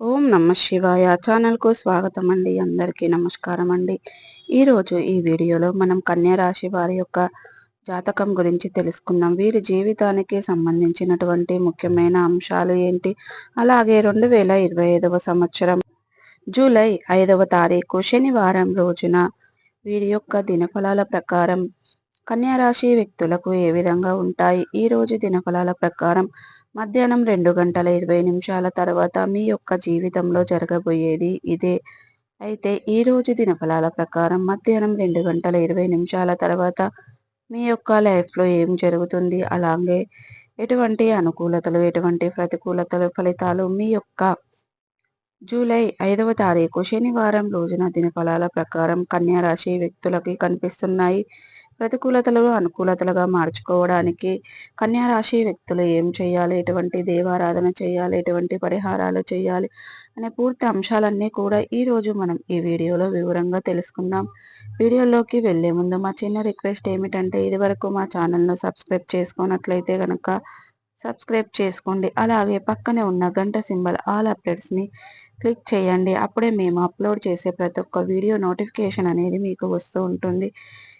ఓం నమ శివాయ. ఛానల్కు స్వాగతం అండి అందరికీ నమస్కారం అండి ఈరోజు ఈ వీడియోలో మనం కన్యా రాశి వారి యొక్క జాతకం గురించి తెలుసుకుందాం. వీరి జీవితానికి సంబంధించినటువంటి ముఖ్యమైన అంశాలు ఏంటి? అలాగే రెండు వేల ఇరవై ఐదవ సంవత్సరం జూలై ఐదవ తారీఖు శనివారం రోజున వీరి యొక్క దినఫలాల ప్రకారం కన్యా రాశి వ్యక్తులకు ఏ విధంగా ఉంటాయి? ఈ రోజు దినఫలాల ప్రకారం మధ్యాహ్నం రెండు గంటల ఇరవై నిమిషాల తర్వాత మీ యొక్క జీవితంలో జరగబోయేది ఇదే. అయితే ఈ రోజు దినఫలాల ప్రకారం మధ్యాహ్నం రెండు గంటల ఇరవై నిమిషాల తర్వాత మీ యొక్క లైఫ్లో ఏం జరుగుతుంది? అలాగే ఎటువంటి అనుకూలతలు ఎటువంటి ప్రతికూలతలు ఫలితాలు మీ యొక్క జూలై ఐదవ తారీఖు శనివారం రోజున దినఫలాల ప్రకారం కన్యారాశి వ్యక్తులకి కనిపిస్తున్నాయి. ప్రతికూలతలు అనుకూలతలుగా మార్చుకోవడానికి కన్యారాశి వ్యక్తులు ఏం చేయాలి? ఎటువంటి దేవారాధన చేయాలి? ఎటువంటి పరిహారాలు చేయాలి? అనే పూర్తి అంశాలన్నీ కూడా ఈరోజు మనం ఈ వీడియోలో వివరంగా తెలుసుకుందాం. వీడియోలోకి వెళ్ళే ముందు మా చిన్న రిక్వెస్ట్ ఏమిటంటే ఇదివరకు మా ఛానల్ను సబ్స్క్రైబ్ చేసుకున్నట్లయితే కనుక సబ్స్క్రైబ్ చేసుకోండి. అలాగే పక్కనే ఉన్న గంట సింబల్ ఆల్ అప్డేట్స్ని క్లిక్ చేయండి. అప్పుడే మేము అప్లోడ్ చేసే ప్రతి ఒక్క వీడియో నోటిఫికేషన్ అనేది మీకు వస్తూ ఉంటుంది.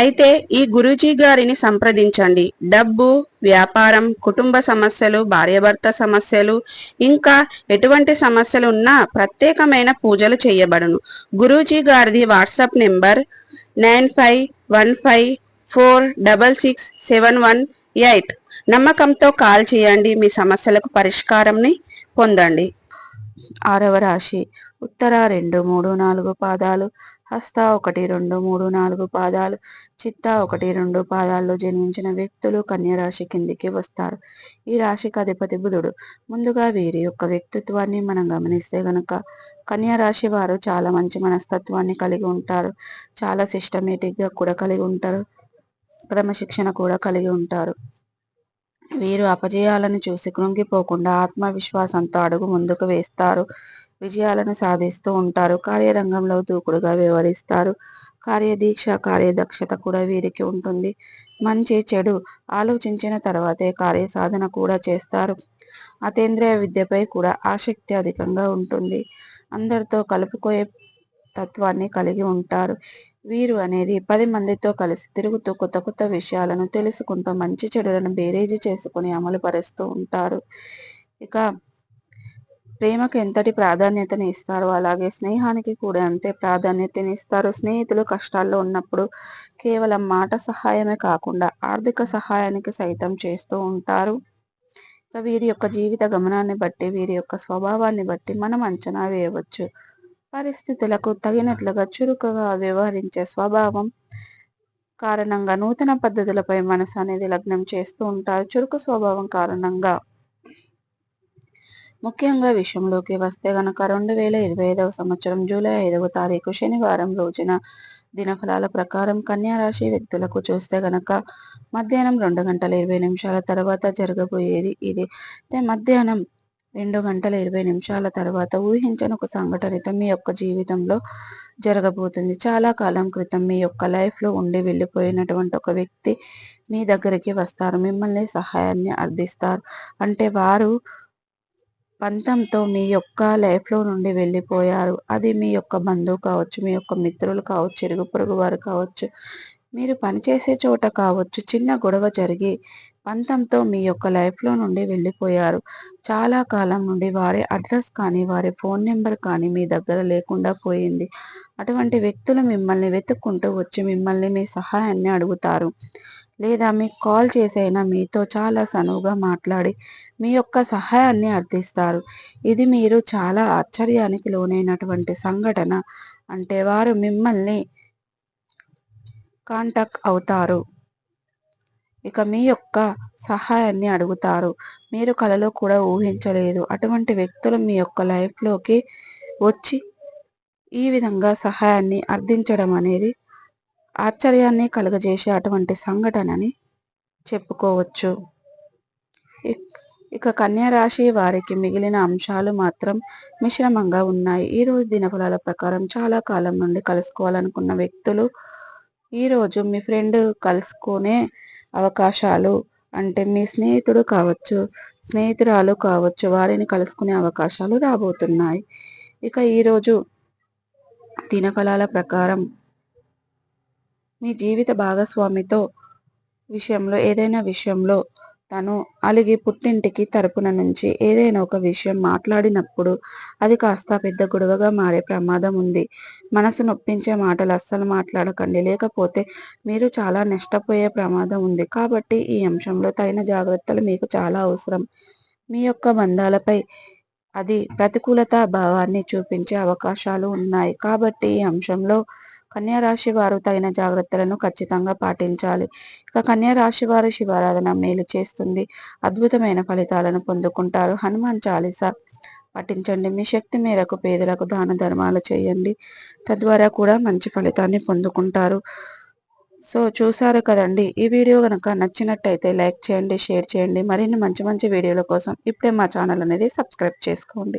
అయితే ఈ గురూజీ గారిని సంప్రదించండి. డబ్బు వ్యాపారం కుటుంబ సమస్యలు భార్యాభర్త సమస్యలు ఇంకా ఎటువంటి సమస్యలు ఉన్నా ప్రత్యేకమైన పూజలు చేయబడును. గురూజీ గారిది WhatsApp number nine five one five four double six seven one eight. నమ్మకంతో కాల్ చేయండి. మీ సమస్యలకు పరిష్కారంని పొందండి. ఆరవ రాశి. ఉత్తర రెండు మూడు నాలుగు పాదాలు హస్త ఒకటి రెండు మూడు నాలుగు పాదాలు చిత్త ఒకటి రెండు పాదాల్లో జన్మించిన వ్యక్తులు కన్యరాశి కిందికి వస్తారు. ఈ రాశికి అధిపతి బుధుడు. ముందుగా వీరి యొక్క వ్యక్తిత్వాన్ని మనం గమనిస్తే గనక కన్యరాశి వారు చాలా మంచి మనస్తత్వాన్ని కలిగి ఉంటారు. చాలా సిస్టమేటిక్గా కూడా కలిగి ఉంటారు. క్రమశిక్షణ కూడా కలిగి ఉంటారు. వీరు అపజయాలను చూసి కృంగిపోకుండా ఆత్మవిశ్వాసంతో అడుగు ముందుకు వేస్తారు. విజయాలను సాధిస్తూ ఉంటారు. కార్యరంగంలో దూకుడుగా వ్యవహరిస్తారు. కార్యదీక్ష కార్యదక్షత కూడా వీరికి ఉంటుంది. మంచి చెడు ఆలోచించిన తర్వాతే కార్యసాధన కూడా చేస్తారు. అతేంద్రియ విద్యపై కూడా ఆసక్తి అధికంగా ఉంటుంది. అందరితో కలుపుకోయే తత్వాన్ని కలిగి ఉంటారు. వీరు అనేది పది మందితో కలిసి తిరుగుతూ కొత్త కొత్త విషయాలను తెలుసుకుంటూ మంచి చెడులను బేరేజీ చేసుకుని అమలు పరుస్తూ ఉంటారు. ఇక ప్రేమకు ఎంతటి ప్రాధాన్యతని ఇస్తారో అలాగే స్నేహానికి కూడా అంతే ప్రాధాన్యతని ఇస్తారు. స్నేహితులు కష్టాల్లో ఉన్నప్పుడు కేవలం మాట సహాయమే కాకుండా ఆర్థిక సహాయానికి సైతం చేస్తూ ఉంటారు. వీరి యొక్క జీవిత గమనాన్ని బట్టి వీరి యొక్క స్వభావాన్ని బట్టి మనం అంచనా వేయవచ్చు. పరిస్థితులకు తగినట్లుగా చురుకుగా వ్యవహరించే స్వభావం కారణంగా నూతన పద్ధతులపై మనసు అనేది లగ్నం చేస్తూ ఉంటారు. చురుకు స్వభావం కారణంగా ముఖ్యంగా విషయంలోకి వస్తే గనక రెండు వేల ఇరవై ఐదవ సంవత్సరం జూలై ఐదవ తారీఖు శనివారం రోజున దినఫలాల ప్రకారం కన్యారాశి వ్యక్తులకు చూస్తే గనక మధ్యాహ్నం రెండు గంటల ఇరవై నిమిషాల తర్వాత జరగబోయేది ఇది. మధ్యాహ్నం రెండు గంటల ఇరవై నిమిషాల తర్వాత ఊహించని ఒక సంఘటనతో మీ యొక్క జీవితంలో జరగబోతుంది. చాలా కాలం క్రితం మీ యొక్క లైఫ్లో ఉండి వెళ్ళిపోయినటువంటి ఒక వ్యక్తి మీ దగ్గరికి వస్తారు. మిమ్మల్ని సహాయాన్ని అర్థిస్తారు అంటే వారు పంతంతో మీ యొక్క లైఫ్లో నుండి వెళ్ళిపోయారు. అది మీ యొక్క బంధువు కావచ్చు మీ యొక్క మిత్రులు కావచ్చు ఇరుగు పొరుగు వారు కావచ్చు. మీరు పనిచేసే చోట కావచ్చు చిన్న గొడవ జరిగి పంతంతో మీ యొక్క లైఫ్లో నుండి వెళ్ళిపోయారు. చాలా కాలం నుండి వారి అడ్రస్ కానీ వారి ఫోన్ నెంబర్ కానీ మీ దగ్గర లేకుండా పోయింది. అటువంటి వ్యక్తులు మిమ్మల్ని వెతుక్కుంటూ వచ్చి మిమ్మల్ని మీ సహాయాన్ని అడుగుతారు. లేదా మీకు కాల్ చేసైనా మీతో చాలా సనువుగా మాట్లాడి మీ యొక్క సహాయాన్ని అర్థిస్తారు. ఇది మీరు చాలా ఆశ్చర్యానికి లోనైనటువంటి సంఘటన. అంటే వారు మిమ్మల్ని కాంటాక్ట్ అవుతారు. ఇక మీ యొక్క సహాయాన్ని అడుగుతారు. మీరు కలలో కూడా ఊహించలేదు. అటువంటి వ్యక్తులు మీ యొక్క లైఫ్లోకి వచ్చి ఈ విధంగా సహాయాన్ని అర్థించడం అనేది ఆశ్చర్యాన్ని కలుగజేసే అటువంటి సంఘటనని చెప్పుకోవచ్చు. ఇక కన్యా రాశి వారికి మిగిలిన అంశాలు మాత్రం మిశ్రమంగా ఉన్నాయి. ఈ రోజు దినఫలాల ప్రకారం చాలా కాలం నుండి కలుసుకోవాలనుకున్న వ్యక్తులు ఈరోజు మీ ఫ్రెండ్ కలుసుకునే అవకాశాలు అంటే మీ స్నేహితుడు కావచ్చు స్నేహితురాలు కావచ్చు వారిని కలుసుకునే అవకాశాలు రాబోతున్నాయి. ఇక ఈరోజు దినఫలాల ప్రకారం మీ జీవిత భాగస్వామితో విషయంలో ఏదైనా విషయంలో తను అలిగి పుట్టింటికి తరపున నుంచి ఏదైనా ఒక విషయం మాట్లాడినప్పుడు అది కాస్త పెద్ద గొడవగా మారే ప్రమాదం ఉంది. మనసు నొప్పించే మాటలు అస్సలు మాట్లాడకండి. లేకపోతే మీరు చాలా నష్టపోయే ప్రమాదం ఉంది. కాబట్టి ఈ అంశంలో తగిన జాగ్రత్తలు మీకు చాలా అవసరం. మీ యొక్క బంధాలపై అది ప్రతికూలత భావాన్ని చూపించే అవకాశాలు ఉన్నాయి. కాబట్టి ఈ అంశంలో రాశి వారు తగిన జాగ్రత్తలను ఖచ్చితంగా పాటించాలి. ఇక రాశి వారు శివారాధన మేలు చేస్తుంది. అద్భుతమైన ఫలితాలను పొందుకుంటారు. హనుమాన్ చాలీస పఠించండి. మీ శక్తి మేరకు పేదలకు దాన ధర్మాలు చేయండి. తద్వారా కూడా మంచి ఫలితాన్ని పొందుకుంటారు. సో చూసారు కదండి. ఈ వీడియో కనుక నచ్చినట్టయితే లైక్ చేయండి షేర్ చేయండి. మరిన్ని మంచి మంచి వీడియోల కోసం ఇప్పుడే మా ఛానల్ అనేది సబ్స్క్రైబ్ చేసుకోండి.